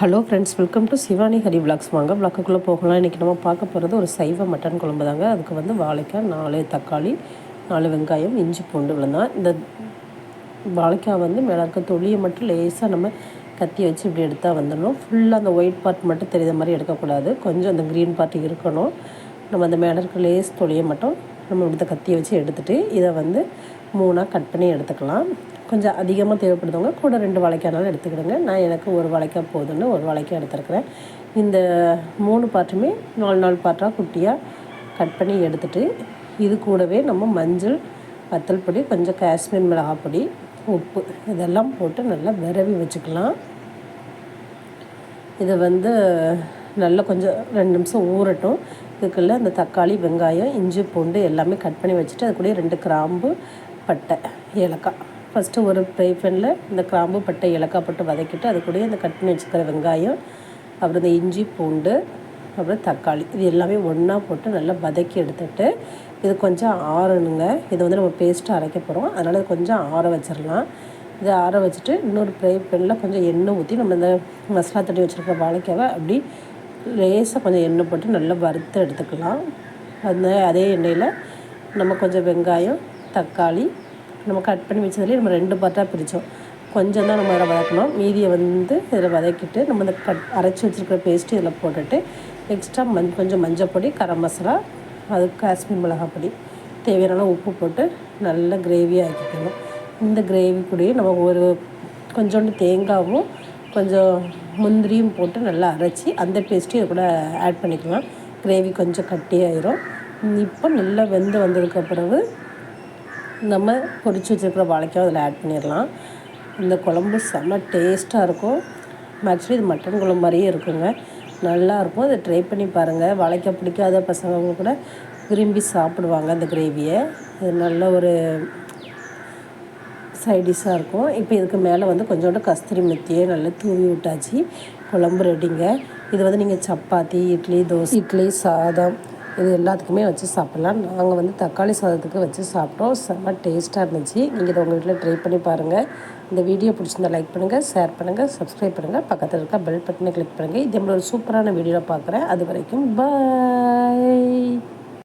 Hello friends welcome to Shivani Hari vlogs வாங்க விளக்குக்குள்ளே போகலாம். இன்றைக்கி நம்ம பார்க்க போகிறது ஒரு சைவ மட்டன் குழம்பு தாங்க. அதுக்கு வந்து வாழைக்காய் நாலு தக்காளி நாலு வெங்காயம் இஞ்சி பூண்டு விழுந்தான் இந்த வாழைக்காய் வந்து மேலே இருக்க தொழியை மட்டும் லேசாக நம்ம கத்தி வச்சு இப்படி எடுத்தால் வந்துடணும். ஃபுல்லாக அந்த ஒயிட் பார்ட் மட்டும் தெரியுற மாதிரி எடுக்கக்கூடாது. கொஞ்சம் அந்த க்ரீன் பார்ட் இருக்கணும். நம்ம அந்த மேலே இருக்க லேஸ் தொழியை மட்டும் நம்ம இப்படி கத்தியை வச்சு எடுத்துகிட்டு இதை வந்து மூணாக கட் பண்ணி எடுத்துக்கலாம். கொஞ்சம் அதிகமாக தேவைப்படுதவங்க கூட ரெண்டு வாழைக்கானாலும் எடுத்துக்கிடுங்க. நான் எனக்கு ஒரு வாழைக்காய் போதுன்னு ஒரு வாழைக்காய் எடுத்துருக்குறேன். இந்த மூணு பாட்டுமே நாலு நாலு பாட்டாக குட்டியாக கட் பண்ணி எடுத்துகிட்டு இது கூடவே நம்ம மஞ்சள் வத்தல் பொடி கொஞ்சம் காஷ்மீர் மிளகாய் பொடி உப்பு இதெல்லாம் போட்டு நல்லா விரவி வச்சுக்கலாம். இதை வந்து நல்லா கொஞ்சம் ரெண்டு நிமிஷம் ஊறட்டும். இதுக்குள்ளே அந்த தக்காளி வெங்காயம் இஞ்சி பூண்டு எல்லாமே கட் பண்ணி வச்சுட்டு அது கூட ரெண்டு கிராம்பு பட்டை ஏலக்காய் ஃபஸ்ட்டு ஒரு ஃப்ரை பேனில் இந்த கிராம்பு பட்டை இலக்காய் போட்டு வதக்கிட்டு அது கூட இந்த கட் பண்ணி வச்சுக்கிற வெங்காயம் அப்புறம் இந்த இஞ்சி பூண்டு அப்புறம் தக்காளி இது எல்லாமே ஒன்றா போட்டு நல்லா வதக்கி எடுத்துகிட்டு இது கொஞ்சம் ஆறணுங்க. இது வந்து நம்ம பேஸ்ட்டு அரைக்க போகிறோம் அதனால் கொஞ்சம் ஆற வச்சிடலாம் இதை ஆற வச்சுட்டு இன்னொரு ஃப்ரை பேனில் கொஞ்சம் எண்ணெய் ஊற்றி நம்ம இந்த மசாலா தட்டி வச்சுருக்க வாழைக்காவை அப்படி லேசாக கொஞ்சம் எண்ணெய் போட்டு நல்லா வறுத்து எடுத்துக்கலாம். அந்த அதே எண்ணெயில் நம்ம கொஞ்சம் வெங்காயம் தக்காளி நம்ம கட் பண்ணி வச்சதுலேயே நம்ம ரெண்டு பார்ட்டாக பிரித்தோம் கொஞ்சம் தான் நம்ம அதை வதக்கணும். மீதியை வந்து இதில் வதக்கிட்டு நம்ம இந்த கட் அரைச்சி வச்சுருக்கிற பேஸ்ட்டு இதில் போட்டுட்டு எக்ஸ்ட்ரா மஞ் கொஞ்சம் மஞ்சள் பொடி கரம் மசாலா அது காஷ்மீர் மிளகாய் பொடி தேவையான உப்பு போட்டு நல்ல கிரேவியாக ஆக்கிக்கணும். இந்த கிரேவி கூடயே நம்ம ஒரு கொஞ்சோண்டு தேங்காவும் கொஞ்சம் முந்திரியும் போட்டு நல்லா அரைச்சி அந்த பேஸ்ட்டையும் இது கூட ஆட் பண்ணிக்கலாம். கிரேவி கொஞ்சம் கட்டியாயிரும் இப்போ நல்லா வெந்து வந்ததுக்கு பிறகு நம்ம பொரிச்சு வச்சுருக்கிற வாழைக்காய் அதில் ஆட் பண்ணிடலாம். இந்த குழம்பு செம்ம டேஸ்ட்டாக இருக்கும். ஆக்சுவலி இது மட்டன் குழம்பு மாதிரியே இருக்குங்க. நல்லாயிருக்கும் அதை ட்ரை பண்ணி பாருங்கள் வாழைக்காய் பிடிக்காத பசங்க கூட விரும்பி சாப்பிடுவாங்க அந்த கிரேவியை இது நல்ல ஒரு சைடிஷாக இருக்கும். இப்போ இதுக்கு மேலே வந்து கொஞ்சோண்டு கஸ்தூரி மெத்தியே நல்லா தூவி விட்டாச்சு. குழம்பு ரெடிங்க இது வந்து நீங்கள் சப்பாத்தி இட்லி தோசை இட்லி சாதம் இது எல்லாத்துக்குமே வச்சு சாப்பிட்லாம். நாங்கள் வந்து தக்காளி சாதத்துக்கு வச்சு சாப்பிட்டோம். செம்ம டேஸ்ட்டாக இருந்துச்சு. நீங்கள் இதை உங்கள் வீட்டில் ட்ரை பண்ணி பாருங்கள் இந்த வீடியோ பிடிச்சிருந்தா லைக் பண்ணுங்கள் ஷேர் பண்ணுங்கள் சப்ஸ்கிரைப் பண்ணுங்கள் பக்கத்தில் இருக்க பெல் பட்டனை கிளிக் பண்ணுங்கள் இதே மாதிரி ஒரு சூப்பரான வீடியோவில் பார்க்குறேன் அது வரைக்கும் பாய்